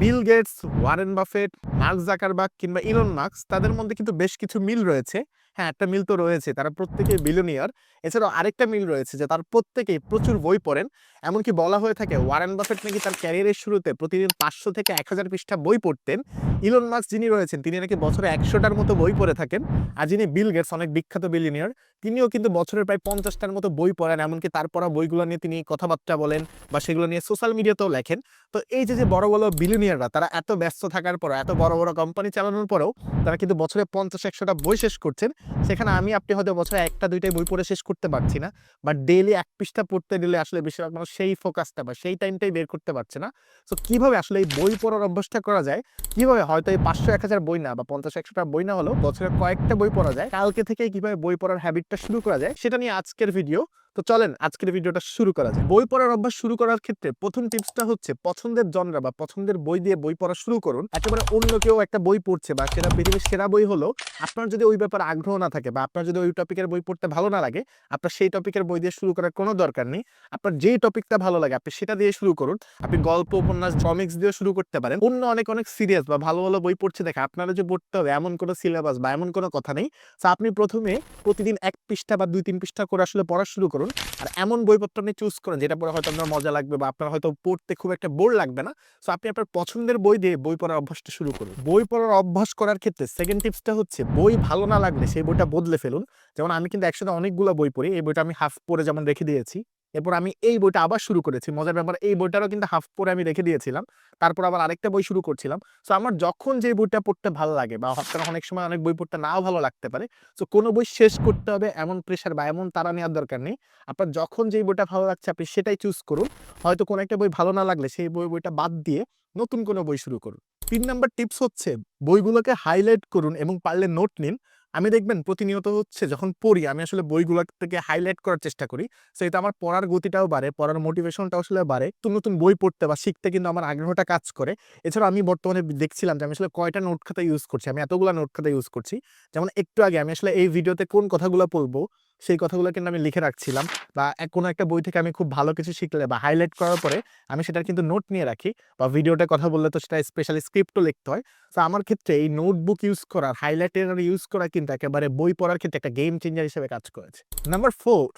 Bill Gates Warren Buffett Mark Zuckerberg কিংবা Elon marks তাদের মধ্যে কিন্তু বেশ কিছু মিল রয়েছে। হ্যাঁ একটা মিল তো রয়েছে। তারা প্রত্যেকেই বিলিয়নিয়ার এছাড়াও আরেকটা মিল রয়েছে যে তার প্রত্যেকেই প্রচুর বই পড়েন। এমনকি বলা হয়ে থাকে ওয়ারেন বাফেট নাকি তার ক্যারিয়ারের শুরুতে প্রতিদিন পাঁচশো থেকে এক হাজার পৃষ্ঠা বই পড়তেন। ইলন মার্কস যিনি রয়েছেন, তিনি নাকি বছরে একশোটার মতো বই পড়ে থাকেন। আর যিনি বিল গেটস অনেক বিখ্যাত বিলিয়নিয়ার তিনিও কিন্তু বছরের প্রায় পঞ্চাশটার মতো বই পড়েন। এমনকি তার পড়া বইগুলো নিয়ে তিনি কথাবার্তা বলেন বা সেগুলো নিয়ে সোশ্যাল মিডিয়াতেও লেখেন। তো এই যে যে বড় বড় বিলিয়নিয়াররা তারা এত ব্যস্ত থাকার পর এত বড় বড় কোম্পানি চালানোর পরেও, তারা কিন্তু বছরে পঞ্চাশ, একশোটা বই শেষ করছেন। সেখানে আমি আপনি হয়তো বছরে একটা, দুইটাই বই পড়ে শেষ করতে পারছি না। বাট ডেইলি এক পৃষ্ঠা পড়তে দিলে আসলে বেশিরভাগ মানুষ সেই ফোকাসটা বা সেই টাইমটাই বের করতে পারছে না। তো কীভাবে আসলে এই বই পড়ার অভ্যাসটা করা যায়? কীভাবে হয়তো এই পাঁচশো, এক হাজার বই না বা পঞ্চাশ একশোটা বই না হলেও বছরে কয়েকটা বই পড়া যায়। কালকে থেকে কীভাবে বই পড়ার হ্যাবিটটা শুরু করা যায়, সেটা নিয়ে আজকের ভিডিও তো চলেন আজকের ভিডিওটা শুরু করা যায় বই পড়ার অভ্যাস শুরু করার ক্ষেত্রে প্রথম টিপসটা হচ্ছে পছন্দের জনরা বা পছন্দের বই দিয়ে বই পড়া শুরু করুন। একেবারে অন্য কেউ একটা বই পড়ছে বা সেটা পৃথিবীর সেরা বই হলো, আপনার যদি ওই ব্যাপারে আগ্রহ না থাকে বা আপনার যদি ওই টপিকের বই পড়তে ভালো না লাগে, আপনার সেই টপিকের বই দিয়ে শুরু করার কোনো দরকার নেই। আপনার যেই টপিকটা ভালো লাগে, আপনি সেটা দিয়ে শুরু করুন। আপনি গল্প, উপন্যাস কমিক্স দিয়ে শুরু করতে পারেন। অন্য অনেক অনেক সিরিয়াস বা ভালো ভালো বই পড়ছে দেখে আপনারা যে পড়তে হবে, এমন কোনো সিলেবাস বা এমন কোনো কথা নেই। তো আপনি প্রথমে প্রতিদিন এক পৃষ্ঠা বা দুই, তিন পৃষ্ঠা করে আসলে পড়া শুরু করুন। আর এমন বইপত্র আপনি চুজ করেন যেটা পড়ে হয়তো আপনার মজা লাগবে বা আপনার হয়তো পড়তে খুব একটা বোর লাগবে না। সো আপনি আপনার পছন্দের বই দিয়ে বই পড়ার অভ্যাসটা শুরু করুন। বই পড়ার অভ্যাস করার ক্ষেত্রে সেকেন্ড টিপসটা হচ্ছে বই ভালো না লাগলে সেই বইটা বদলে ফেলুন। যেমন আমি কিন্তু একসাথে অনেকগুলো বই পড়ি। এই বইটা আমি হাফ পড়ে যেমন রেখে দিয়েছি। এরপর আমি এই বইটা আবার শুরু করেছি। মজার ব্যাপার, এই বইটারও কিন্তু হাফ পরে আমি রেখে দিয়েছিলাম। তারপর আবার আরেকটা বই শুরু করছিলাম। সো আমার যখন যে বইটা পড়তে ভালো লাগে বা হঠাৎ অনেক সময় অনেক বই পড়তে নাও ভালো লাগতে পারে সো কোনো বই শেষ করতে হবে এমন প্রেশার বা এমন তারা নেওয়ার দরকার নেই। আপনার যখন যেই বইটা ভালো লাগছে আপনি সেটাই চুজ করুন। হয়তো কোনো একটা বই ভালো না লাগলে সেই বই, বইটা বাদ দিয়ে নতুন কোনো বই শুরু করুন। তিন নাম্বার টিপস হচ্ছে বইগুলোকে হাইলাইট করুন এবং পারলে নোট নিন। আমি দেখবেন প্রতিনিয়ত হচ্ছে যখন পড়ি, আমি আসলে বইগুলো থেকে হাইলাইট করার চেষ্টা করি। সো এটা আমার পড়ার গতিটাও বাড়ে, পড়ার মোটিভেশনটাও আসলে বাড়ে। নতুন নতুন বই পড়তে বা শিখতে কিন্তু আমার আগ্রহটা কাজ করে। এছাড়া আমি বর্তমানে দেখছিলাম যে আমি আসলে কয়টা নোট খাতা ইউজ করছি, আমি এতগুলো নোট খাতা ইউজ করছি। যেমন একটু আগে আমি আসলে এই ভিডিওতে কোন কথাগুলো বলব সেই কথাগুলো কিন্তু আমি লিখে রাখছিলাম বা কোনো একটা বই থেকে আমি খুব ভালো কিছু শিখলে বা হাইলাইট করার পরে আমি সেটার কিন্তু নোট নিয়ে রাখি বা ভিডিওতে কথা বললে তো সেটা স্পেশালি স্ক্রিপ্টও লিখতে হয়। তো আমার ক্ষেত্রে এই নোটবুক ইউজ করার হাইলাইটার ইউজ করা কিন্তু একেবারে বই পড়ার ক্ষেত্রে একটা গেম চেঞ্জার হিসেবে কাজ করেছে। নাম্বার ফোর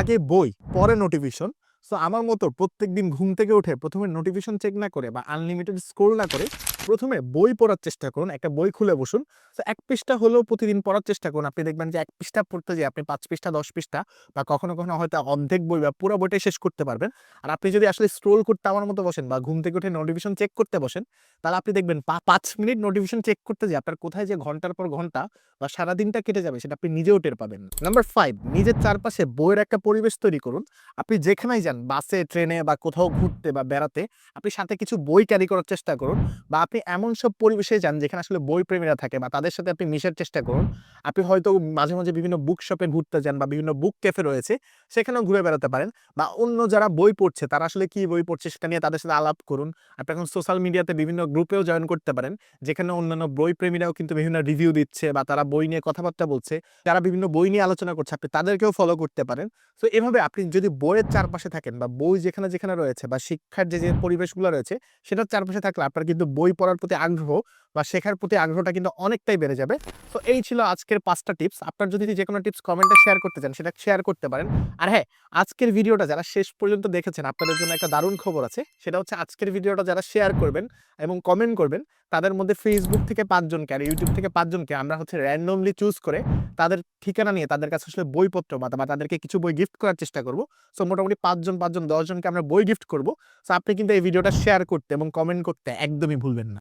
আগে বই, পরে নোটিফিকেশন সো আমার মতো প্রত্যেকদিন ঘুম থেকে উঠে প্রথমে নোটিফিকেশন চেক না করে বা আনলিমিটেড স্ক্রোল না করে প্রথমে বই পড়ার চেষ্টা করুন, একটা বই খুলে বসুন। তো এক পৃষ্ঠা হলেও প্রতিদিন পড়ার চেষ্টা করুন। আপনি দেখবেন যে এক পৃষ্ঠা পড়তে যে আপনি পাঁচ পৃষ্ঠা, দশ পৃষ্ঠা বা কখনো কখনো হয়তো অর্ধেক বই বা পুরো বইটাই শেষ করতে পারবেন। আর আপনি যদি আসলে স্ক্রোল করতে আমার মতো বসেন বা ঘুম থেকে উঠে নোটিফিকেশন চেক করতে বসেন, তাহলে আপনি দেখবেন পাঁচ মিনিট নোটিফিকেশন চেক করতে যে আপনার কোথায় যে ঘণ্টার পর ঘণ্টা বা সারাদিনটা কেটে যাবে সেটা আপনি নিজেও টের পাবেন নাম্বার ফাইভ নিজের চারপাশে বইয়ের একটা পরিবেশ তৈরি করুন। আপনি যেখানেই যান, বাসে, ট্রেনে বা কোথাও ঘুরতে বা বেড়াতে আপনি সাথে কিছু বই ক্যারি করার চেষ্টা করুন বা আপনি এমন সব পরিবেশে যান যেখানে আসলে বই প্রেমীরা থাকে বা তাদের সাথে আপনি মিশার চেষ্টা করুন। আপনি হয়তো মাঝে মাঝে বিভিন্ন বুক শপে ঘুরতে যান বা বিভিন্ন বুক ক্যাফে রয়েছে সেখানেও ঘুরে বেড়াতে পারেন বা অন্য যারা বই পড়ছে তারা আসলে কি বই পড়ছে সেটা নিয়ে তাদের সাথে আলাপ করুন। আপনি এখন সোশ্যাল মিডিয়াতে বিভিন্ন গ্রুপেও জয়েন করতে পারেন যেখানে অন্যান্য বই প্রেমীরাও কিন্তু বিভিন্ন রিভিউ দিচ্ছে বা তারা বই নিয়ে কথাবার্তা বলছে। যারা বিভিন্ন বই নিয়ে আলোচনা করছে আপনি তাদেরকেও ফলো করতে পারেন। তো এভাবে আপনি যদি বইয়ের চারপাশে থাকেন বা বই যেখানে যেখানে রয়েছে বা শিক্ষার যে যে পরিবেশগুলো রয়েছে, সেটার চারপাশে থাকলে আপনার কিন্তু বই পড়ার প্রতি আগ্রহ বা শেখার প্রতি আগ্রহটা কিন্তু অনেকটাই বেড়ে যাবে। তো এই ছিল আজকের পাঁচটা টিপস। আপনার যদি যে কোনো টিপস কমেন্টে শেয়ার করতে চান, সেটা শেয়ার করতে পারেন। আর হ্যাঁ আজকের ভিডিওটা যারা শেষ পর্যন্ত দেখেছেন, আপনাদের জন্য একটা দারুণ খবর আছে। সেটা হচ্ছে আজকের ভিডিওটা যারা শেয়ার করবেন এবং কমেন্ট করবেন তাদের মধ্যে ফেসবুক থেকে পাঁচজনকে আর ইউটিউব থেকে পাঁচজনকে আমরা হচ্ছে র্যান্ডমলি চুজ করে তাদের ঠিকানা নিয়ে তাদের কাছে আসলে বইপত্র বা তাদেরকে কিছু বই গিফট করার চেষ্টা করব। সো মোটামুটি পাঁচজন পাঁচজন দশজনকে আমরা বই গিফট করব। সো আপনি কিন্তু এই ভিডিওটা শেয়ার করতে এবং কমেন্ট করতে একদমই ভুলবেন না।